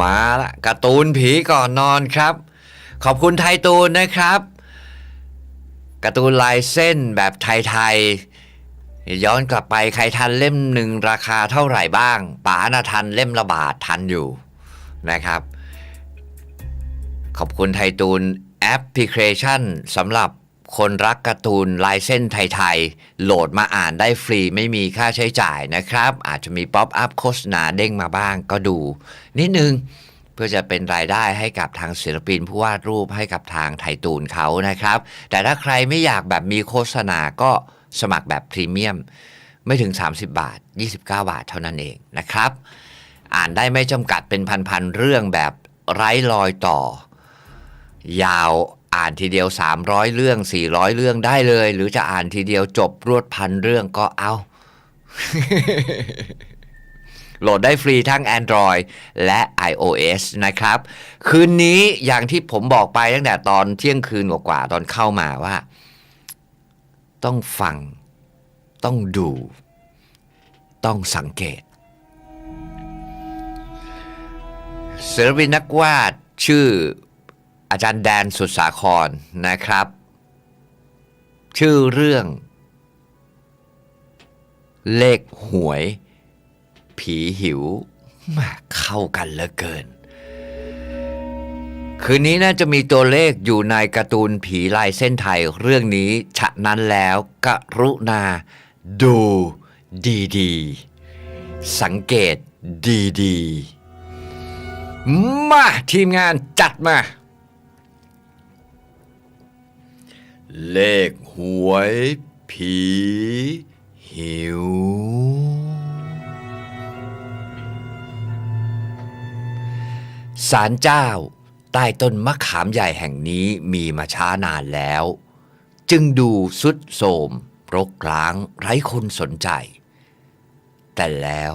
มาละการ์ตูนผีก่อนนอนครับ ขอบคุณไทยตูนนะครับการ์ตูนลายเส้นแบบไทยๆย้อนกลับไปใครทันเล่มหนึ่งราคาเท่าไหร่บ้างป๋าน่ะทันเล่มละบาททันอยู่นะครับ ขอบคุณไทยตูนแอปพลิเคชันสำหรับ คนรักการ์ตูนลายเส้นไทยๆ โหลดมาอ่านได้ฟรีไม่มีค่าใช้จ่ายนะครับ อาจจะมีป๊อปอัพโฆษณาเด้งมาบ้างก็ดู นิดนึงเพื่อจะเป็นรายได้ให้กับทางศิลปินผู้วาดรูปให้กับทางไทยตูนเขานะครับ แต่ถ้าใครไม่อยากแบบมีโฆษณาก็สมัครแบบพรีเมียม ไม่ถึง 30 บาท 29 บาทเท่านั้นเองนะครับ อ่านได้ไม่จำกัดเป็นพันๆเรื่องแบบไร้รอยต่อ ยาว อ่านทีเดียว 300 เรื่อง 400 เรื่องได้เลย หรือจะอ่านทีเดียวจบรวดพันเรื่องก็เอา โหลดได้ฟรีทั้ง Android และ iOS นะครับ คืนนี้อย่างที่ผมบอกไปตั้งแต่ตอนเที่ยงคืนกว่าๆตอนเข้ามาว่า ต้องฟัง ต้องดู ต้องสังเกตศิลปินนักวาดชื่อ อาจารย์แดนสุดสาครนะครับ ชื่อเรื่อง เลขหวย ผีหิวมาเข้ากันเหลือเกิน คืนนี้น่าจะมีตัวเลขอยู่ในการ์ตูนผีลายเส้นไทยเรื่องนี้ ฉะนั้นแล้วกรุณา ดูดีๆ สังเกตดีๆ มาทีมงานจัดมา เลขหวยผี หิว ศาลเจ้า ใต้ต้นมะขามใหญ่แห่งนี้มีมาช้านานแล้ว จึงดูสุดโทรมรกร้างไร้คนสนใจ แต่แล้ว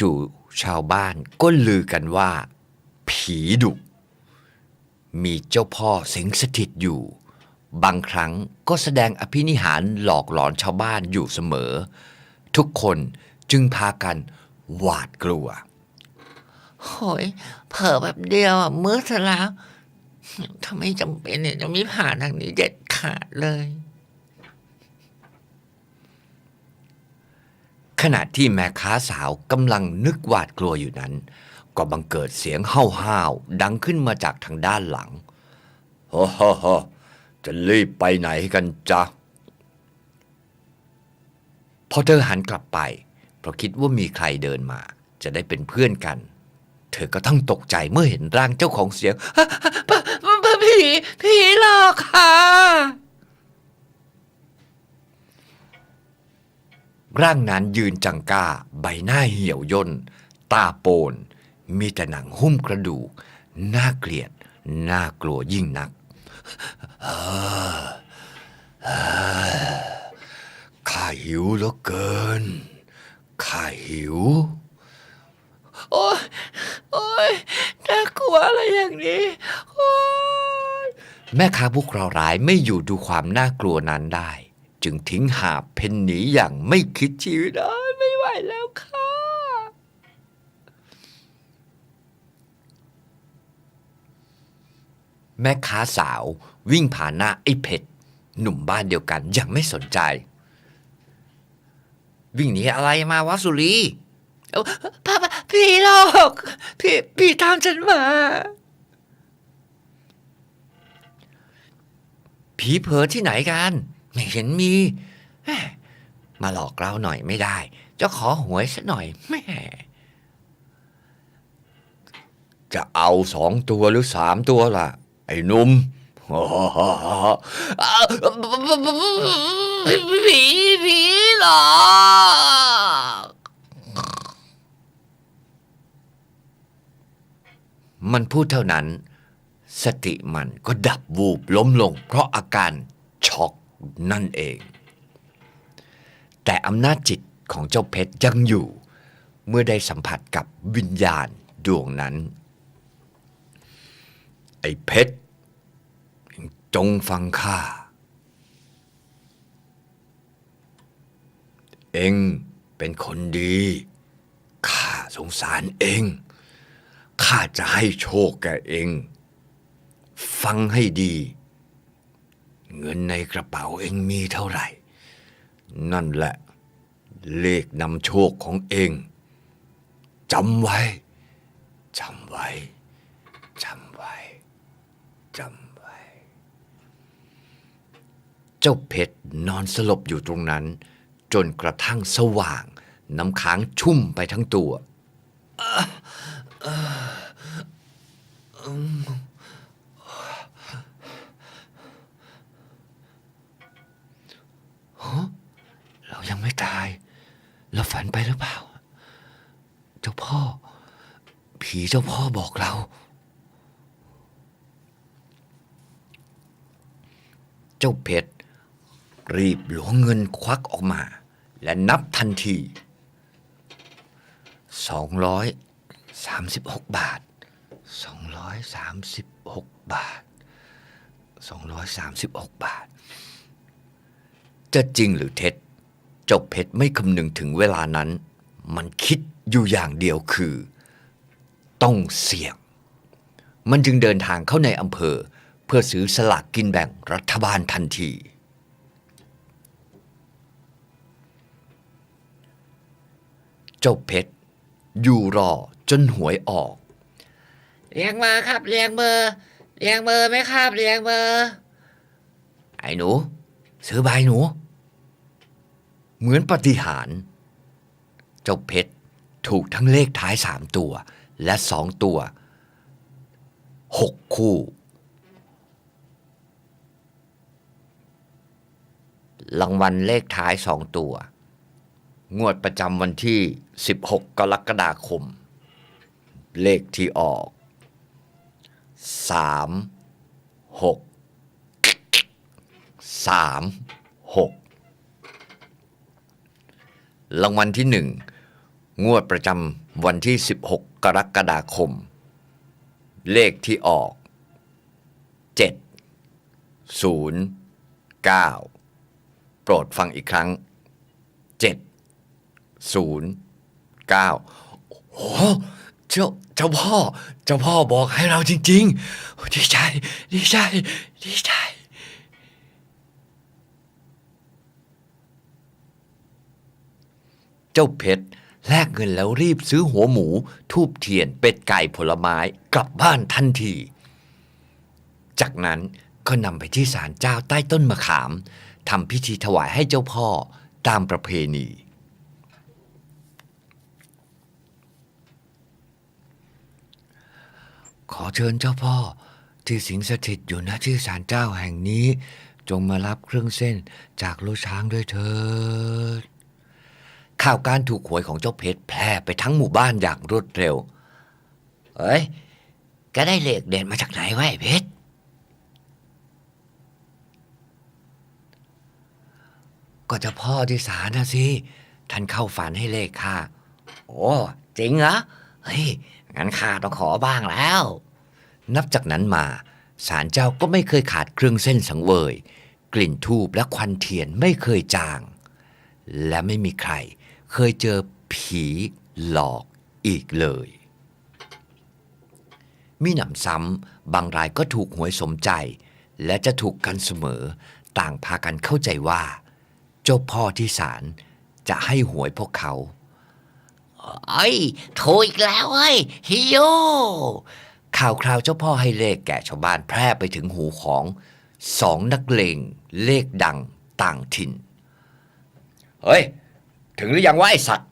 จู่ๆชาวบ้านก็ลือกันว่า ผีดุ มีเจ้าพ่อสิงสถิตอยู่ บางครั้งก็แสดงอภินิหารหลอกหลอนชาวบ้านอยู่เสมอ ทุกคนจึงพากันหวาดกลัวโหยเผลอแบบเดียวอะมืดซะแล้วถ้าไม่จำเป็นเนี่ยจะไม่ผ่านทางนี้เด็ดขาดเลย ขณะที่แม่ค้าสาวกำลังนึกหวาดกลัวอยู่นั้น ก็บังเกิดเสียงห้าวๆดังขึ้นมาจากทางด้านหลังฮ่าฮ่าฮ่าจะรีบไปไหนกันจ๊ะ พอเธอหันกลับไป เพราะคิดว่ามีใครเดินมา จะได้เป็นเพื่อนกัน เธอก็ต้องตกใจเมื่อเห็นร่างเจ้าของเสียงผีผีหลอกค่ะ ร่างนั้นยืนจังก้า ใบหน้าเหี่ยวย่น ตาโปน มีแต่หนังหุ้มกระดูก น่าเกลียด น่ากลัวยิ่งนักข้าหิวเหลือเกิน ข้าหิว โอ้ยโอ้ยน่ากลัวอะไรอย่างนี้ โอ้ยแม่ค้าผู้เคราะห์ร้ายไม่อยู่ดูความน่ากลัวนั้นได้ จึงทิ้งหาบเพ่นหนีอย่างไม่คิดชีวิตได้ไม่ไหวแล้วค่ะ แม่ค้าสาว วิ่งผ่านหน้าไอ้เพชรหนุ่มบ้านเดียวกันอย่างไม่สนใจ วิ่งหนีอะไรมาวะสุรีเอาพาผีหลอกผีผีตามฉันมาผีเผลอที่ไหนกัน ไม่เห็นมีแหม่มาหลอกเราหน่อยไม่ได้ จะขอหวยสักหน่อยแหม่จะเอาสองตัวหรือสามตัวล่ะ ไอ้นุ่มผีผีหลอกมันพูดเท่านั้น สติมันก็ดับวูบล้มลง เพราะอาการช็อกนั่นเอง แต่อำนาจจิตของเจ้าเพชรยังอยู่ เมื่อได้สัมผัสกับวิญญาณดวงนั้น อ้เพชร จงฟังข้า เองเป็นคนดี ข้าสงสารเอง ข้าจะให้โชคแกเอง ฟังให้ดี เงินในกระเป๋าเองมีเท่าไหร่ นั่นแหละ เลขนำโชคของเองจำไว้จำไว้จำไว้จำไว้ เจ้าเพชรนอนสลบอยู่ตรงนั้น จนกระทั่งสว่าง น้ำค้างชุ่มไปทั้งตัว เรายังไม่ตาย เราฝันไปหรือเปล่า เจ้าพ่อ ผีเจ้าพ่อบอกเราเจ้าเพชร รีบหลวงเงินควักออกมา และนับทันทีสองร้อยสามสิบหกบาทสองร้อยสามสิบหกบาทสองร้อยสามสิบหกบาท จะจริงหรือเท็จเจ้าเพชรไม่คำนึงถึงเวลานั้น มันคิดอยู่อย่างเดียวคือ ต้องเสี่ยง มันจึงเดินทางเข้าในอำเภอเพื่อซื้อสลากกินแบ่งรัฐบาลทันที จ้าเพชร อยู่รอจนหวยออกเรียงเบอร์ครับเรียงเบอร์เรียงเบอร์ไหมครับเรียงเบอร์ไอ้หนู ซื้อใบหนู เหมือนปฏิหาร เจ้าเพชร ถูกทั้งเลขท้ายสามตัว และสองตัวหกคู่ รางวัลเลขท้ายสองตัว งวดประจำวันที่ 16 กรกฎาคม เลขที่ออก 3 6สามหกรางวัลที่หนึ่งงวดประจำวันที่ 16 กรกฎาคม เลขที่ออก 7 0 9 โปรดฟังอีกครั้ง 7 0 9โอ้โหเจ้าเจ้าพ่อ เจ้าพ่อบอกให้เราจริงๆ ดีใจดีใจดีใจเจ้าเพชรแลกเงินแล้วรีบซื้อหัวหมู ทูบเทียนเป็ดไก่ผลไม้กลับบ้านทันที จากนั้นก็นำไปที่ศาลเจ้าใต้ต้นมะขามทำพิธีถวายให้เจ้าพ่อตามประเพณี ขอเชิญเจ้าพ่อที่สิงสถิตอยู่ณที่ศาลเจ้าแห่งนี้ จงมารับเครื่องเส้นจากลูกช้างด้วยเถิดข่าวการถูกหวยของเจ้าเพชรแพร่ไปทั้งหมู่บ้านอย่างรวดเร็ว เฮ้ยแกได้เลขเด่นมาจากไหนวะไอ้เพชร ก็จะพ่อที่ศาลนะสิ ท่านเข้าฝันให้เลขข้าโอ้ จริงเหรอ เฮ้ย งั้นข้าต้องขอบ้างแล้ว นับจากนั้นมาศาลเจ้าก็ไม่เคยขาดเครื่องเส้นสังเวย กลิ่นทูบและควันเทียนไม่เคยจาง และไม่มีใครเคยเจอผีหลอกอีกเลย มีหนำซ้ำบางรายก็ถูกหวยสมใจ และจะถูกกันเสมอ ต่างพากันเข้าใจว่า เจ้าพ่อที่ศาลจะให้หวยพวกเขา เอ้ยถูกอีกแล้วเฮ้ฮิโยข่าวคราวเจ้าพ่อให้เลขแก่ชาวบ้านแพร่ไปถึงหูของสองนักเลงเลขดังต่างถิ่น เฮ้ย ถึงหรือยังวะไอสัตว์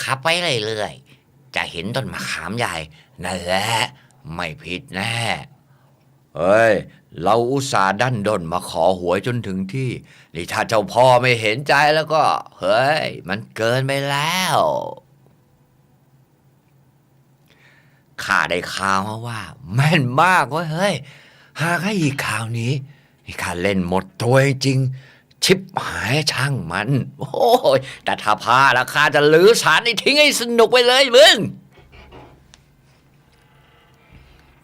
ขับไปเรื่อยๆจะเห็นต้นมะขามใหญ่นั่นแหละ ไม่ผิดแน่ เฮ้ย เราอุตส่าห์ดันด้นมาขอหวยจนถึงที่ นี่ถ้าเจ้าพ่อไม่เห็นใจแล้วก็ เฮ้ย มันเกินไปแล้วข้าได้ข่าวมาว่า แม่นมากเว้ยเฮ้ย หากให้อีกข่าวนี้ นี่ข้าเล่นหมดตัวจริง ชิบหายช่างมัน โอ้ยแต่ถ้าพลาดราคาจะลือสารนี่ทิ้งให้สนุกไปเลยมึง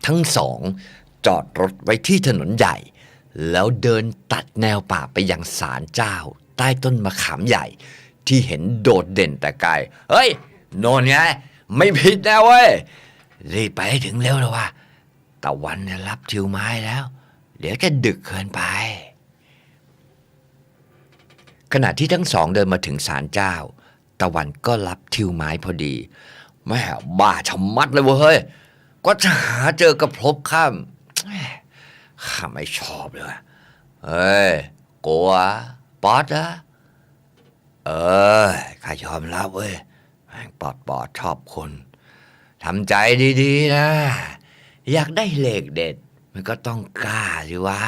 ทั้งสอง จอดรถไว้ที่ถนนใหญ่ แล้วเดินตัดแนวป่าไปยังศาลเจ้า ใต้ต้นมะขามใหญ่ ที่เห็นโดดเด่นแต่ไกลเฮ้ย โน่นไงไม่ผิดนะเว้ยรีบไปให้ถึงเร็วเลยว่าตะวันรับทิวไม้แล้ว เดี๋ยวจะดึกเกินไป ขณะที่ทั้งสองเดินมาถึงศาลเจ้า ตะวันก็รับทิวไม้พอดีแม่บ้าชะมัดเลยเว้ยเฮ้ยก็จะหาเจอกระพบข้าม ข้าไม่ชอบเลยเฮ้ยกลัวป๊อดอะเออข้ายอมรับเว้ยแม่งปอดปอดชอบคนทำใจดีๆนะ อยากได้เหลขเด็ด มันก็ต้องกล้าสิว่า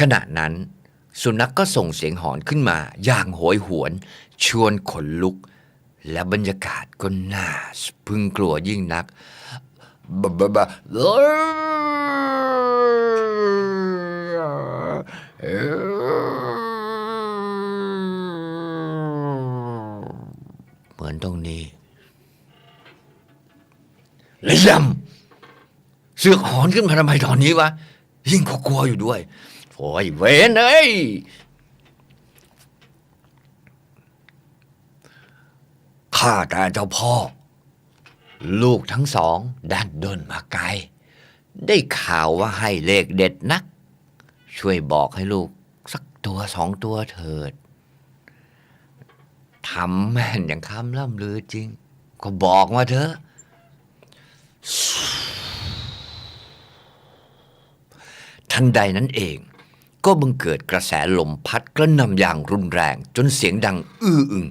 ขณะนั้น สุนัขกก็ส่งเสียงหอนขึ้นมา อย่างโหยหวน ชวนขนลุก และบรรยากาศก็น่าสะพึงกลัวยิ่งนัก บะบะบะเหมือนตรงนี้ระยำเสือกหอนขึ้นมาทำไมตอนนี้วะ ยิ่งกว่ากลัวอยู่ด้วยโอ้ยเวนเอ้ยข้าแต่เจ้าพ่อ ลูกทั้งสองดันเดินมาไกล ได้ข่าวว่าให้เลขเด็ดนัก ช่วยบอกให้ลูกสักตัวสองตัวเถิดทำแม่นอย่างคำล่ำลือจริง ก็บอกมาเถอะทันใดนั้นเอง ก็บังเกิดกระแสลมพัดกระหน่ำอย่างรุนแรง จนเสียงดังอื้ออึง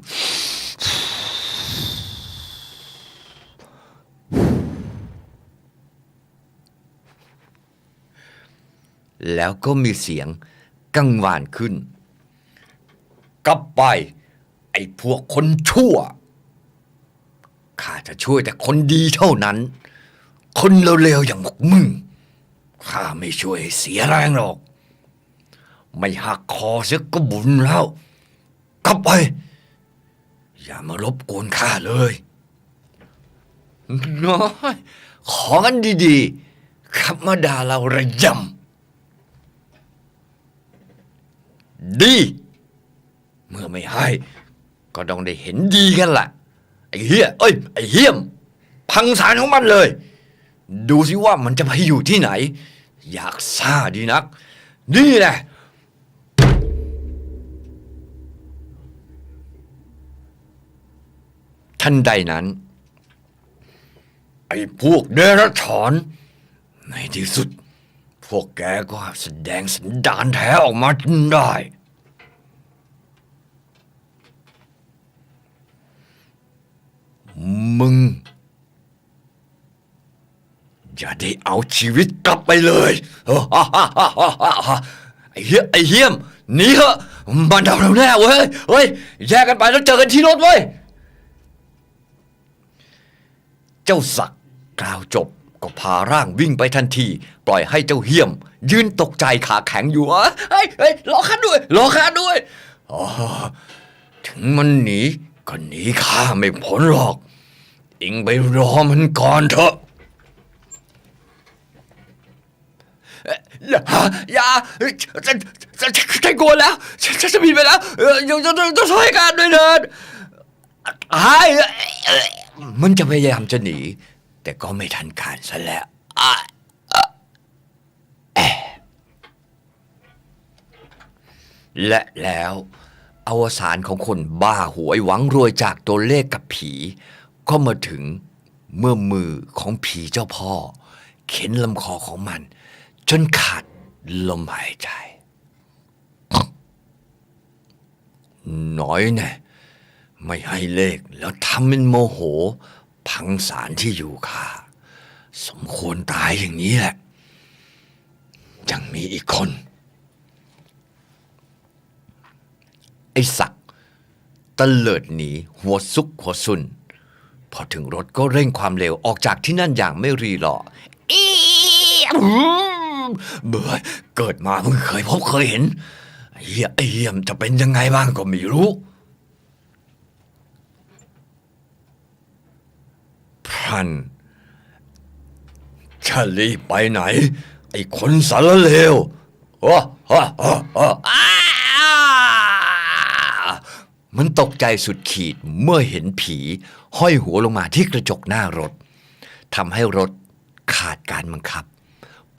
แล้วก็มีเสียงกังวานขึ้น กลับไป ไอ้พวกคนชั่ว ข้าจะช่วยแต่คนดีเท่านั้น คนเลวๆอย่างพวกมึง ข้าไม่ช่วยเสียแรงหรอก ไม่หักคอเสียก็บุญแล้ว กลับไป อย่ามารบกวนข้าเลยน้อยขอกันดีๆขับมาด่าเราระยำ ดี เมื่อไม่ให้ ก็ต้องได้เห็นดีกันล่ะ ไอ้เฮียเอ้ย ไอ้เฮียม พังสารของมันเลย ดูสิว่ามันจะไปอยู่ที่ไหน อยากซ่าดีนัก นี่แหละทันใดนั้น ไอ้พวกเดรัจฉานในที่สุด พวกแกก็แสดงสันดานแท้ออกมาจนได้ มึง อย่าได้เอาชีวิตกลับไปเลยไอ้เหี้ยไอ้เหี้ยมหนีเถอะมันดับเราแน่เว้ยเฮ้ยแยกกันไปแล้วเจอกันที่รถเว้ยเจ้าศักกล่าวจบก็พาร่างวิ่งไปทันที ปล่อยให้เจ้าเหี้ยม ยืนตกใจขาแข็งอยู่อะเฮ้ยเฮ้ยรอข้าด้วยรอข้าด้วยอ๋อถึงมันหนีก็หนีข้าไม่พ้นหรอกเองไปรอมันก่อนเถอะอย่าอย่าฉันฉันฉันกลัวแล้วฉันฉันจะบินไปแล้วยังต้องต้องช่วยกันด้วยเถิดหายมันจะพยายามจะหนี แต่ก็ไม่ทันการซะแล้วอะอะแอะ และแล้วอวสานของคนบ้าหวยหวังรวยจากตัวเลขกับผี ก็มาถึงเมื่อมือของผีเจ้าพ่อ เข็นลำคอของมัน จนขาดลมหายใจ น้อยแน่ไม่ให้เลขแล้วทำเป็นโมโห พังสารที่อยู่ข้าสมควรตายอย่างนี้แหละยังมีอีกคน ไอ้ศักดิ์ตะเลิดหนีหัวซุกหัวซุน พอถึงรถก็เร่งความเร็วออกจากที่นั่นอย่างไม่รีรออีเบื่อเกิดมาเพิ่งเคยพบเคยเห็นไอ้เหี้ยไอ้เหี้ยมจะเป็นยังไงบ้างก็ไม่รู้ พรันจะรีบไปไหน ไอ้คนสารเลวโอ้โอ้โอ้โอ้อ มันตกใจสุดขีดเมื่อเห็นผีห้อยหัวลงมาที่กระจกหน้ารถทำให้รถขาดการบังคับ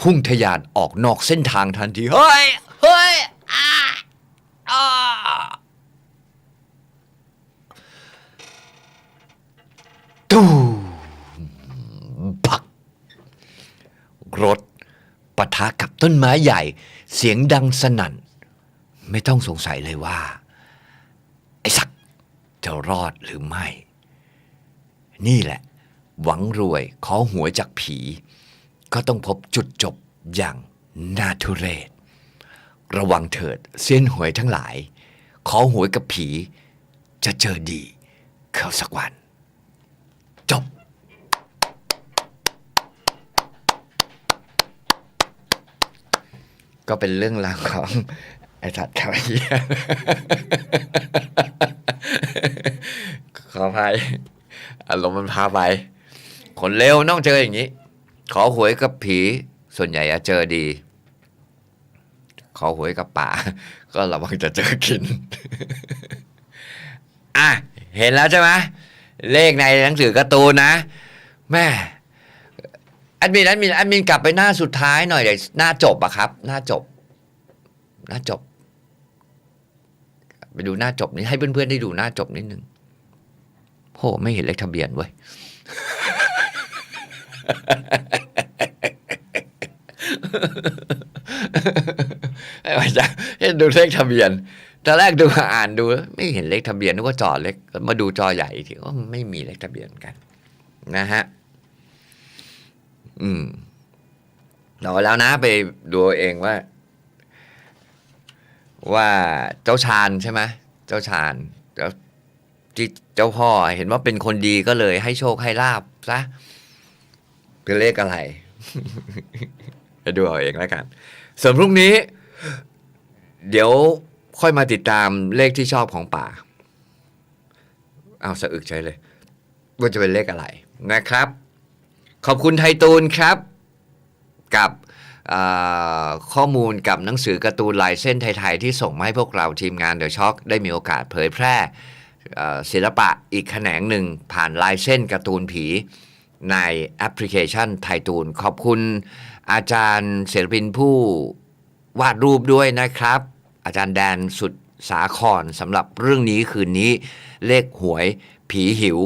พุ่งทะยานออกนอกเส้นทางทันที เฮ้ย เฮ้ยอ้าอ้าตูมปัก รถปะทะกับต้นไม้ใหญ่ เสียงดังสนั่น ไม่ต้องสงสัยเลยว่า สักจะรอดหรือไม่ นี่แหละ หวังรวยขอหวยจากผี ก็ต้องพบจุดจบอย่างน่าทุเรศ ระวังเถิดเส้ยนหวยทั้งหลาย ขอหวยกับผี จะเจอดีเข้าสักวัน จบก็เป็นเรื่องราวของ ไอ้สัตว์ขาวเหี้ยขออภัยอารมณ์มันพาไป คนเร็วต้องเจออย่างนี้ ขอหวยกับผีส่วนใหญ่จะเจอดี ขอหวยกับป่า ก็ระวังจะเจอกิน อะ เห็นแล้วใช่ไหมเลขในหนังสือการ์ตูนนะแม่แอดมินแอดมินแอดมินกลับไปหน้าสุดท้ายหน่อยเดี๋ยวหน้าจบอะครับ หน้าจบ หน้าจบ ไปดูหน้าจบนี้ให้เพื่อนๆได้ดูหน้าจบนิดนึงโหไม่เห็นเลขทะเบียนเว้ยไม่ใช่เห็นดูเลขทะเบียนตอนแรกดูอ่านดู ไม่เห็นเลขทะเบียนนึกว่าจอเล็ก มาดูจอใหญ่อีกทีก็ไม่มีเลขทะเบียนกัน นะฮะ อืมเราแล้วนะไปดูเองว่า ว่าเจ้าชาญใช่ไหมเจ้าชาญแล้วที่เจ้าพ่อเห็นว่าเป็นคนดีก็เลยให้โชคให้ลาบซะเป็นเลขอะไรไปดูเอาเองแล้วกันส่วนพรุ่งนี้ เดี๋ยวค่อยมาติดตามเลขที่ชอบของป่า เอาสะอึกใจเลย ว่าจะเป็นเลขอะไรนะครับ ขอบคุณไทตูนครับ กับ ข้อมูลกับหนังสือการ์ตูนลายเส้นไทย ๆ ที่ส่งมาให้พวกเราทีมงานเดอะช็อคได้มีโอกาสเผยแพร่ศิลปะอีกแขนงหนึ่งผ่านลายเส้นการ์ตูนผีในแอปพลิเคชันไทตูน ขอบคุณอาจารย์ศิลปินผู้วาดรูปด้วยนะครับ อาจารย์แดนสุดสาครสำหรับเรื่องนี้คืนนี้เลขหวยผีหิว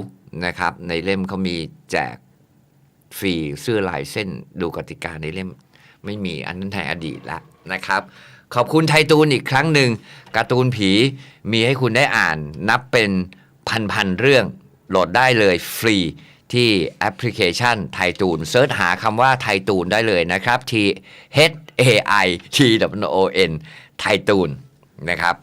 นะครับ ในเล่มเขามีแจกฟรีเสื้อลายเส้นดูกติกาในเล่ม ไม่มีอันนั้นในอดีตแล้วนะครับ ขอบคุณไทยตูนอีกครั้งหนึ่งการ์ตูนผีมีให้คุณได้อ่านนับเป็นพันๆเรื่องโหลดได้เลยฟรีที่แอปพลิเคชันไทตูนเซิร์ชหาคำว่าไทตูนได้เลยนะครับ T H A I T W O N ไทตูนนะครับ